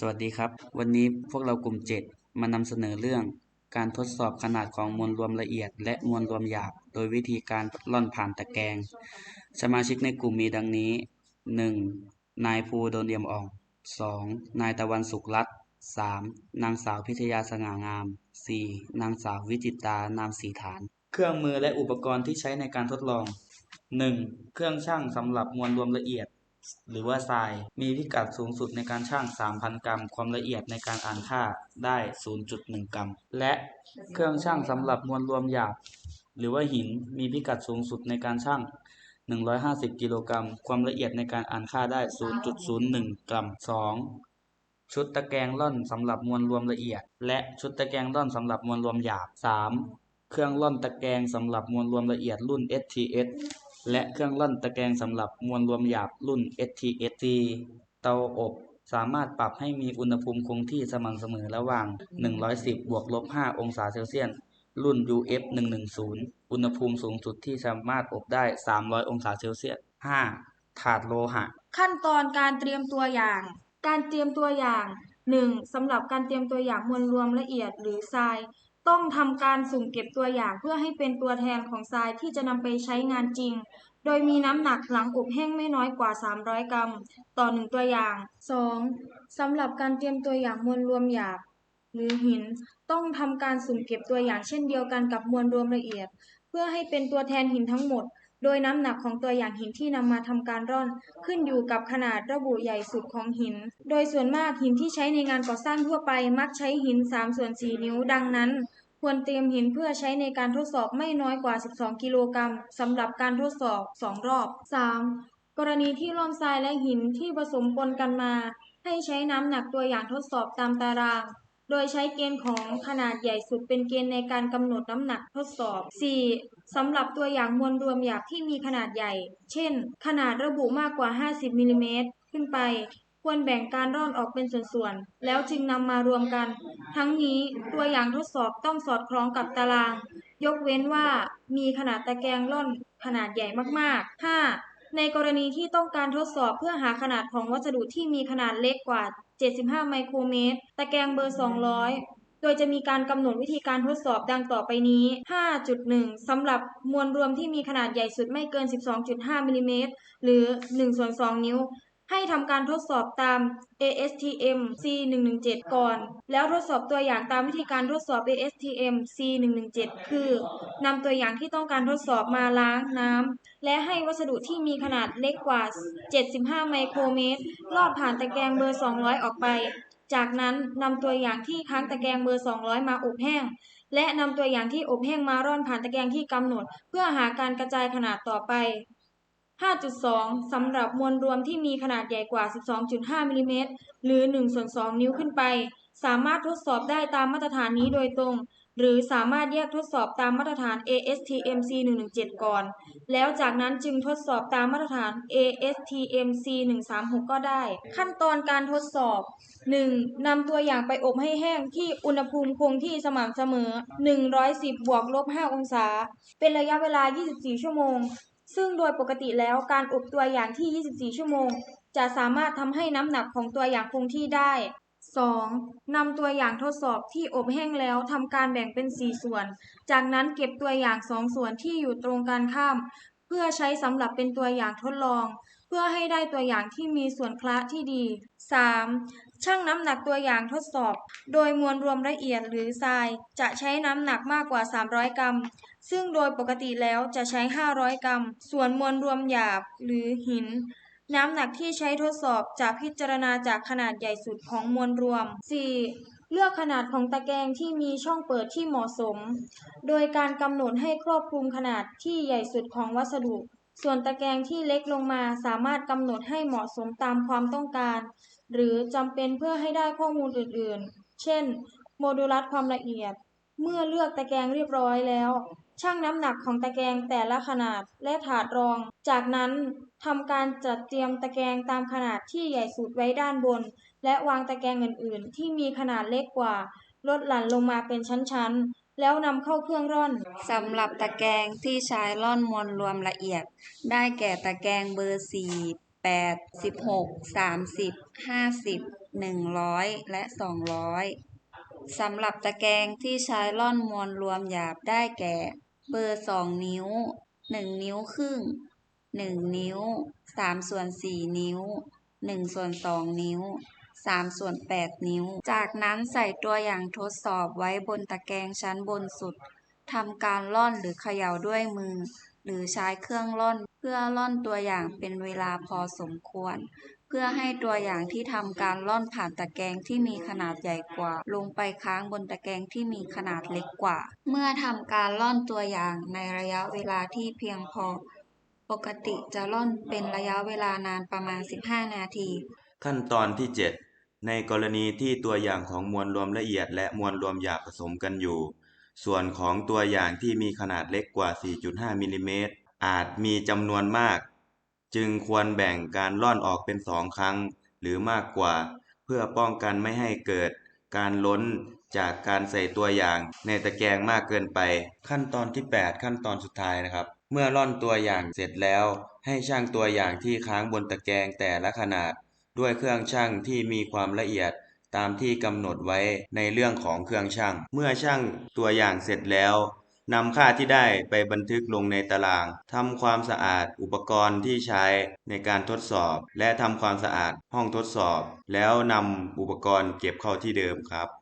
สวัสดีครับ วันนี้พวกเรากลุ่ม 7 มานำเสนอเรื่อง การทดสอบขนาดของมวลรวมละเอียด และมวลรวมหยาบ โดยวิธีการล่อนผ่านตะแกรงสมาชิกในกลุ่มมีดังนี้ 1. นายภูโดนเอี่ยมอ่อง 2. นายตะวันสุขรัตน์ 3. นางสาวพิทยาสง่างาม 4. นางสาววิจิตานามสีฐาน เครื่องมือและอุปกรณ์ที่ใช้ในการทดลอง 1. เครื่องชั่งสำหรับมวลรวมละเอียด หรือว่าทราย มีพิกัดสูงสุดในการชั่ง 3,000 กรัม ความละเอียดในการอ่านค่าได้ 0.1 กรัม และเครื่องชั่งสำหรับมวลรวมหยาบ หรือว่าหิน มีพิกัดสูงสุดในการชั่ง 150 กิโลกรัม ความละเอียดในการอ่านค่าได้ 0.01 กรัม 2. ชุดตะแกรงร่อนสำหรับมวลรวมละเอียด และชุดตะแกรงร่อนสำหรับมวลรวมหยาบ 3. เครื่องร่อนตะแกรงสำหรับมวลรวมละเอียดรุ่น STS และเครื่องร่อนตะแกรงสำหรับมวลรวมหยาบรุ่น STS 4เตาอบสามารถปรับให้มีอุณหภูมิคงที่สม่ำเสมอระหว่าง 110 บวกลบ 5 องศาเซลเซียส รุ่น UF 110 อุณหภูมิสูงสุดที่สามารถอบได้ 300 องศาเซลเซียส 5. ถาดโลหะ ขั้นตอนการเตรียมตัวอย่าง การเตรียมตัวอย่าง 1. สำหรับการเตรียมตัวอย่างมวลรวมละเอียดหรือทราย ต้องทำการสุ่มเก็บตัวอย่างเพื่อให้เป็นตัวแทนของทรายที่จะนำไปใช้งานจริง โดยมีน้ำหนักหลังอบแห้งไม่น้อยกว่า 300 กรัม ต่อ 1 ตัวอย่าง 2. สำหรับการเตรียมตัวอย่างมวลรวมหยาบหรือหิน ต้องทำการสุ่มเก็บตัวอย่างเช่นเดียวกันกับมวลรวมละเอียด เพื่อให้เป็นตัวแทนหินทั้งหมด โดยน้ำหนักของตัวอย่างหินที่นำมาทำการร่อน ขึ้นอยู่กับขนาดระบุใหญ่สุดของหิน โดยส่วนมากหินที่ใช้ในงานก่อสร้างทั่วไปมักใช้หิน3ส่วน4นิ้วดังนั้น ควรเตรียมหินเพื่อใช้ในการทดสอบไม่น้อยกว่า 12 กิโลกรัมสำหรับการทดสอบ 2 รอบ 3. กรณีที่ร่อนทรายและหินที่ผสมปนกันมา ให้ใช้น้ำหนักตัวอย่างทดสอบตามตาราง โดยใช้เกณฑ์ของขนาดใหญ่สุดเป็นเกณฑ์ในการกำหนดน้ำหนักทดสอบ 4. สำหรับตัวอย่างมวลรวมหยาบที่มีขนาดใหญ่ เช่น ขนาดระบุมากกว่า 50มิลลิเมตรขึ้นไป ควรแบ่งการร่อนออกเป็นส่วนๆ แล้วจึงนำมารวมกัน ทั้งนี้ตัวอย่างทดสอบต้องสอดคล้องกับตาราง ยกเว้นว่ามีขนาดตะแกรงร่อนขนาดใหญ่มากๆ 5. ในกรณีที่ต้องการทดสอบเพื่อหาขนาดของวัสดุที่มีขนาดเล็กกว่า 75 ไมโครเมตร ตะแกรงเบอร์ 200โดยจะมีการกำหนดวิธีการทดสอบดังต่อไปนี้ 5.1 สำหรับมวลรวมที่มีขนาดใหญ่สุดไม่เกิน 12.5มิลลิเมตรหรือ1ส่วน2นิ้ว ให้ทำการทดสอบตาม ASTM C117 ก่อน แล้วทดสอบตัวอย่างตามวิธีการทดสอบ ASTM C117 คือนำตัวอย่างที่ต้องการทดสอบมาล้างน้ำและให้วัสดุที่มีขนาดเล็กกว่า 75 ไมโครเมตร ลอดผ่านตะแกรงเบอร์ 200 ออกไป จากนั้นนำตัวอย่างที่ค้างตะแกรงเบอร์ 200 มาอบแห้ง และนำตัวอย่างที่อบแห้งมาร่อนผ่านตะแกรงที่กำหนด เพื่อหาการกระจายขนาดต่อไป 5.2 สำหรับมวลรวมที่มีขนาดใหญ่กว่า 12.5มิลลิเมตรหรือ1ส่วน2นิ้วขึ้นไป สามารถทดสอบได้ตามมาตรฐานนี้โดยตรง หรือสามารถแยกทดสอบตามมาตรฐาน ASTM C117 ก่อน แล้วจากนั้นจึงทดสอบตามมาตรฐาน ASTM C136 ก็ได้ ขั้นตอนการทดสอบ 1. นำตัวอย่างไปอบให้แห้งที่อุณหภูมิคงที่สม่ำเสมอ 110 บวกลบ 5 องศา เป็นระยะเวลา 24 ชั่วโมง ซึ่งโดยปกติแล้วการอบตัวอย่างที่ 24 ชั่วโมง จะสามารถทำให้น้ำหนักของตัวอย่างคงที่ได้ 2. นำตัวอย่างทดสอบที่อบแห้งแล้วทำการแบ่งเป็น 4 ส่วน จากนั้นเก็บตัวอย่าง 2 ส่วนที่อยู่ตรงกันข้าม เพื่อใช้สำหรับเป็นตัวอย่างทดลอง เพื่อให้ได้ตัวอย่างที่มีส่วนคละที่ดี 3. ชั่งน้ำหนักตัวอย่างทดสอบ โดยมวลรวมละเอียดหรือทราย จะใช้น้ำหนักมากกว่า 300 กรัม ซึ่งโดยปกติแล้วจะใช้ 500 กรัม ส่วนมวลรวมหยาบหรือหิน น้ำหนักที่ใช้ทดสอบจะพิจารณาจากขนาดใหญ่สุดของมวลรวม 4. เลือกขนาดของตะแกรงที่มีช่องเปิดที่เหมาะสม โดยการกำหนดให้ครอบคลุมขนาดที่ใหญ่สุดของวัสดุส่วนตะแกรงที่เล็กลงมาสามารถกำหนดให้เหมาะสมตามความต้องการ หรือจำเป็นเพื่อให้ได้ข้อมูลอื่นๆ เช่น โมดูลัสความละเอียด เมื่อเลือกตะแกรงเรียบร้อยแล้ว ชั่งน้ำหนักของตะแกรงแต่ละขนาดและถาดรอง จากนั้นทำการจัดเตรียมตะแกรงตามขนาดที่ใหญ่สุดไว้ด้านบน และวางตะแกรงอื่นๆ ที่มีขนาดเล็กกว่าลดหลั่นลงมาเป็นชั้นๆ แล้วนำเข้าเครื่องร่อนสำหรับตะแกรงที่ใช้ร่อนมวลรวมละเอียด ได้แก่ตะแกรงเบอร์4 8 16 30 50 100และ200สำหรับตะแกรงที่ใช้ร่อนมวลรวมหยาบได้แก่ เบอร์2นิ้ว1นิ้วครึ่ง1นิ้ว3ส่วน4นิ้ว1ส่วน2นิ้ว3ส่วน8นิ้ว จากนั้นใส่ตัวอย่างทดสอบไว้บนตะแกรงชั้นบนสุดทำการร่อนหรือเขย่าด้วยมือ หรือใช้เครื่องร่อนเพื่อร่อนตัวอย่างเป็นเวลาพอสมควร เพื่อให้ตัวอย่างที่ทำการร่อนผ่านตะแกรงที่มีขนาดใหญ่กว่า ลงไปค้างบนตะแกรงที่มีขนาดเล็กกว่า เมื่อทำการร่อนตัวอย่างในระยะเวลาที่เพียงพอ ปกติจะร่อนเป็นระยะเวลานานประมาณ 15 นาที ขั้นตอนที่ 7 ในกรณีที่ตัวอย่างของมวลรวมละเอียดและมวลรวมหยาบผสมกันอยู่ ส่วนของตัวอย่างที่มีขนาดเล็กกว่า 4.5 มิลลิเมตรอาจมีจำนวนมาก จึงควรแบ่งการร่อนออกเป็นสองครั้ง หรือมากกว่า เพื่อป้องกันไม่ให้เกิด การล้นจากการใส่ตัวอย่างในตะแกรงมากเกินไป ขั้นตอนที่ 8 ขั้นตอนสุดท้ายนะครับ เมื่อร่อนตัวอย่างเสร็จแล้ว ให้ชั่งตัวอย่างที่ค้างบนตะแกรงแต่ละขนาด ด้วยเครื่องชั่งที่มีความละเอียด ตามที่กำหนดไว้ในเรื่องของเครื่องชั่ง เมื่อชั่งตัวอย่างเสร็จแล้วนำค่าที่ได้ไปบันทึกลงในตารางทำความสะอาดอุปกรณ์ที่ใช้ในการทดสอบ และทำความสะอาดห้องทดสอบ แล้วนำอุปกรณ์เก็บเข้าที่เดิมครับ